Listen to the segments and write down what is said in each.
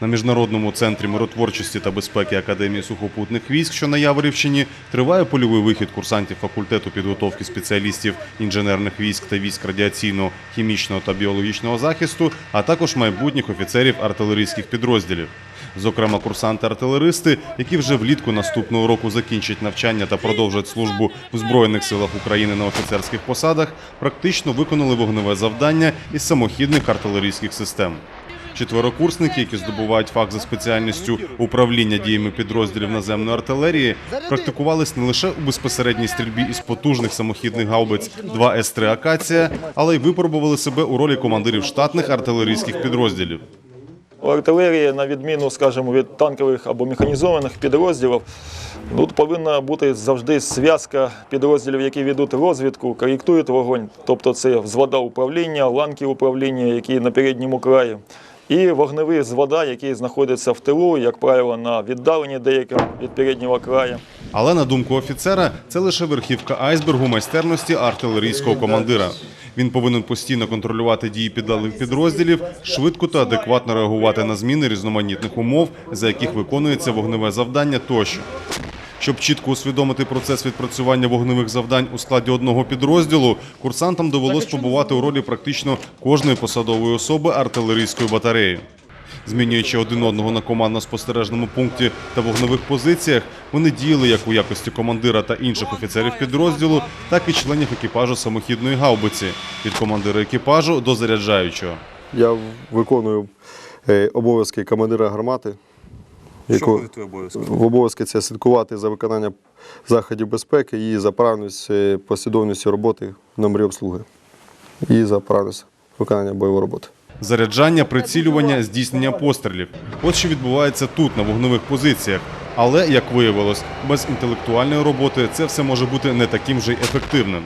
На міжнародному центрі миротворчості та безпеки Академії сухопутних військ, що на Яворівщині, триває польовий вихід курсантів факультету підготовки спеціалістів інженерних військ та військ радіаційного, хімічного та біологічного захисту, а також майбутніх офіцерів артилерійських підрозділів. Зокрема, курсанти-артилеристи, які вже влітку наступного року закінчать навчання та продовжать службу в Збройних силах України на офіцерських посадах, практично виконали вогневе завдання із самохідних артилерійських систем. Четверокурсники, які здобувають фах за спеціальністю управління діями підрозділів наземної артилерії, практикувались не лише у безпосередній стрільбі із потужних самохідних гаубиць 2 С3 Акація, але й випробували себе у ролі командирів штатних артилерійських підрозділів. У артилерії, на відміну, скажімо, від танкових або механізованих підрозділів, тут повинна бути завжди зв'язка підрозділів, які ведуть розвідку, коректують вогонь. Тобто це взвода управління, ланки управління, які на передньому краї, і вогневі взвода, які знаходяться в тилу, як правило, на віддаленні деякому від переднього краю. Але на думку офіцера, це лише верхівка айсбергу майстерності артилерійського командира. Він повинен постійно контролювати дії підлеглих підрозділів, швидко та адекватно реагувати на зміни різноманітних умов, за яких виконується вогневе завдання тощо. Щоб чітко усвідомити процес відпрацювання вогневих завдань у складі одного підрозділу, курсантам довелось побувати у ролі практично кожної посадової особи артилерійської батареї. Змінюючи один одного на командно-спостережному пункті та вогневих позиціях, вони діяли як у якості командира та інших офіцерів підрозділу, так і членів екіпажу самохідної гаубиці від командира екіпажу до заряджаючого. Я виконую е, обов'язки командира гармати. Яку- твої обов'язки? В обов'язки це слідкувати за виконанням заходів безпеки і за правильністю, е, послідовністю роботи в номері обслуги. І за правильністю виконання бойової роботи. Заряджання, прицілювання, здійснення пострілів. Ось що відбувається тут, на вогневих позиціях. Але, як виявилось, без інтелектуальної роботи це все може бути не таким же й ефективним.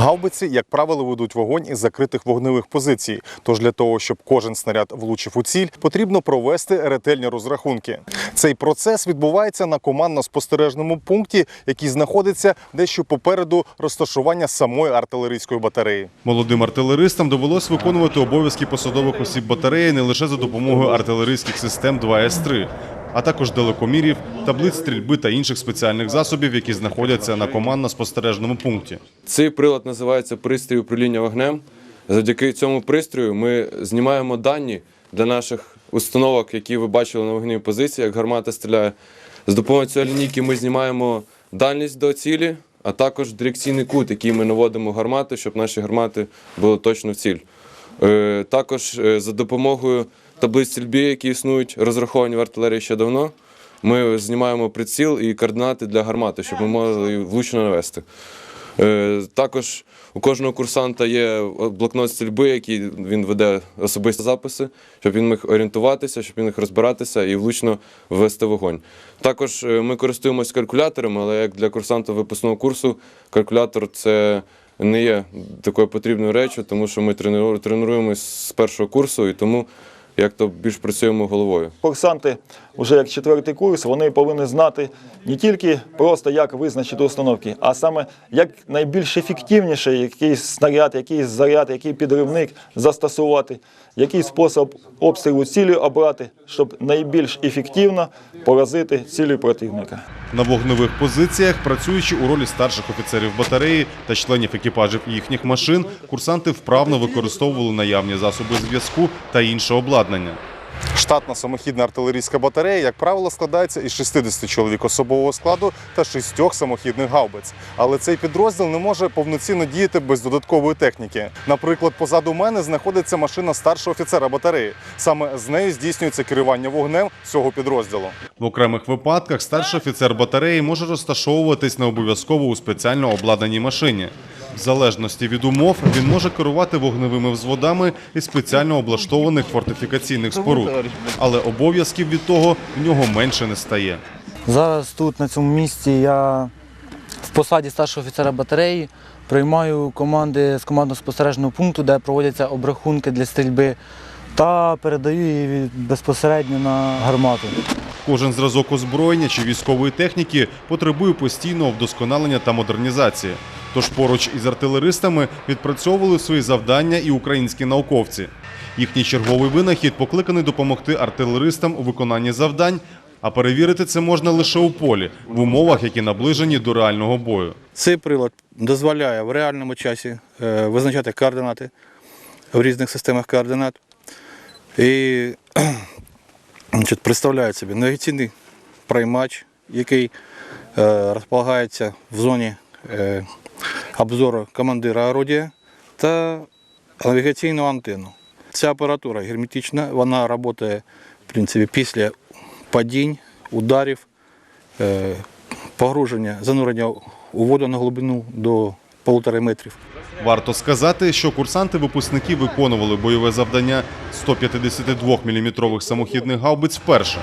Гаубиці, як правило, ведуть вогонь із закритих вогневих позицій. Тож для того, щоб кожен снаряд влучив у ціль, потрібно провести ретельні розрахунки. Цей процес відбувається на командно-спостережному пункті, який знаходиться дещо попереду розташування самої артилерійської батареї. Молодим артилеристам довелось виконувати обов'язки посадових осіб батареї не лише за допомогою артилерійських систем 2С3, а також далекомірів, таблиць стрільби та інших спеціальних засобів, які знаходяться на командно-спостережному пункті. Цей прилад називається пристрій управління вогнем. Завдяки цьому пристрою ми знімаємо дані для наших установок, які ви бачили на вогневій позиції, як гармата стріляє. З допомогою цієї лінійки ми знімаємо дальність до цілі, а також дирекційний кут, який ми наводимо гармати, щоб наші гармати були точно в ціль. Е, Також е, за допомогою таблиць стрільби, які існують, розраховані в артилерії ще давно, ми знімаємо приціл і координати для гармати, щоб ми могли влучно навести. Е, Також у кожного курсанта є блокнот стрільби, який він веде особисті записи, щоб він міг орієнтуватися, щоб він міг розбиратися і влучно ввести вогонь. Також е, ми користуємося калькуляторами, але як для курсанта випускного курсу, калькулятор це не є такою потрібною речю, тому що ми тренуємо- тренуємось з першого курсу і тому як то більш працюємо головою. Курсанти, вже як четвертий курс, вони повинні знати не тільки просто як визначити установки, а саме як найбільш ефективніше якийсь снаряд, якийсь заряд, який підривник застосувати, який спосіб обстрілу цілі обрати, щоб найбільш ефективно поразити цілі противника. На вогневих позиціях, працюючи у ролі старших офіцерів батареї та членів екіпажів їхніх машин, курсанти вправно використовували наявні засоби зв'язку та інше обладнання. Штатна самохідна артилерійська батарея, як правило, складається із 60 чоловік особового складу та шістьох самохідних гаубиць. Але цей підрозділ не може повноцінно діяти без додаткової техніки. Наприклад, позаду мене знаходиться машина старшого офіцера батареї. Саме з нею здійснюється керування вогнем цього підрозділу. В окремих випадках старший офіцер батареї може розташовуватись не обов'язково у спеціально обладнаній машині. В залежності від умов він може керувати вогневими взводами із спеціально облаштованих фортифікаційних споруд, але обов'язків від того в нього менше не стає. Зараз тут, на цьому місці, я в посаді старшого офіцера батареї приймаю команди з командно-спостережного пункту, де проводяться обрахунки для стрільби, та передаю її безпосередньо на гармату. Кожен зразок озброєння чи військової техніки потребує постійного вдосконалення та модернізації. Тож поруч із артилеристами відпрацьовували свої завдання і українські науковці. Їхній черговий винахід покликаний допомогти артилеристам у виконанні завдань, а перевірити це можна лише у полі, в умовах, які наближені до реального бою. Цей прилад дозволяє в реальному часі е, визначати координати в різних системах координат. І значить, представляє собі навігаційний приймач, який е, розполагається в зоні е, обзору командира орудія та навігаційну антенну. Ця апаратура герметична, вона працює в принципі, після падінь, ударів, е, погруження, занурення у воду на глибину до полутора метрів. Варто сказати, що курсанти-випускники виконували бойове завдання 152 мм самохідних гаубиць вперше.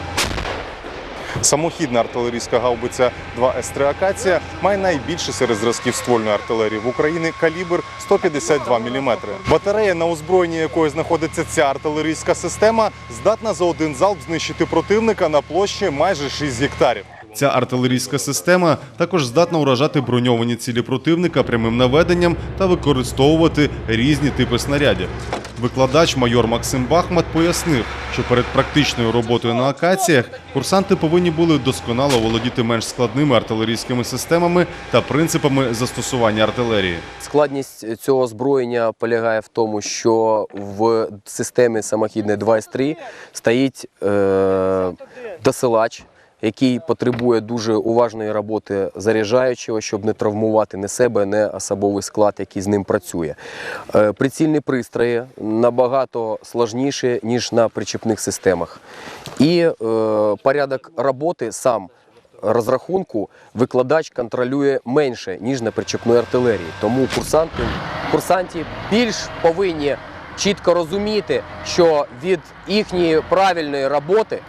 Самохідна артилерійська гаубиця 2С3 Акація має найбільший серед зразків ствольної артилерії в Україні калібр 152 мм. Батарея, на озброєнні якої знаходиться ця артилерійська система, здатна за один залп знищити противника на площі майже 6 гектарів. Ця артилерійська система також здатна уражати броньовані цілі противника прямим наведенням та використовувати різні типи снарядів. Викладач майор Максим Бахмат пояснив, що перед практичною роботою на акаціях курсанти повинні були досконало володіти менш складними артилерійськими системами та принципами застосування артилерії. Складність цього озброєння полягає в тому, що в системі самохідної 2С3 стоїть е, досилач, який потребує дуже уважної роботи заряджаючого, щоб не травмувати не себе, не особовий склад, який з ним працює. Е, прицільні пристрої набагато складніші, ніж на причепних системах. І е, порядок роботи сам розрахунку викладач контролює менше, ніж на причепної артилерії. Тому курсанти, курсанті більш повинні чітко розуміти, що від їхньої правильної роботи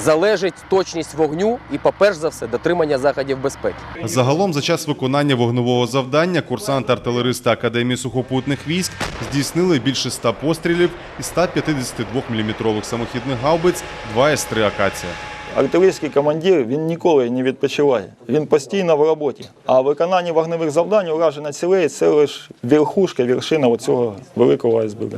залежить точність вогню і, по-перше за все, дотримання заходів безпеки. Загалом, за час виконання вогневого завдання, курсанти-артилеристи Академії сухопутних військ здійснили більше 100 пострілів із 152 мм самохідних гаубиць 2С3 Акація. Артилерійський командир він ніколи не відпочиває. Він постійно в роботі. А виконання вогневих завдань ураження цілей це лише верхушка, вершина цього великого айсберга.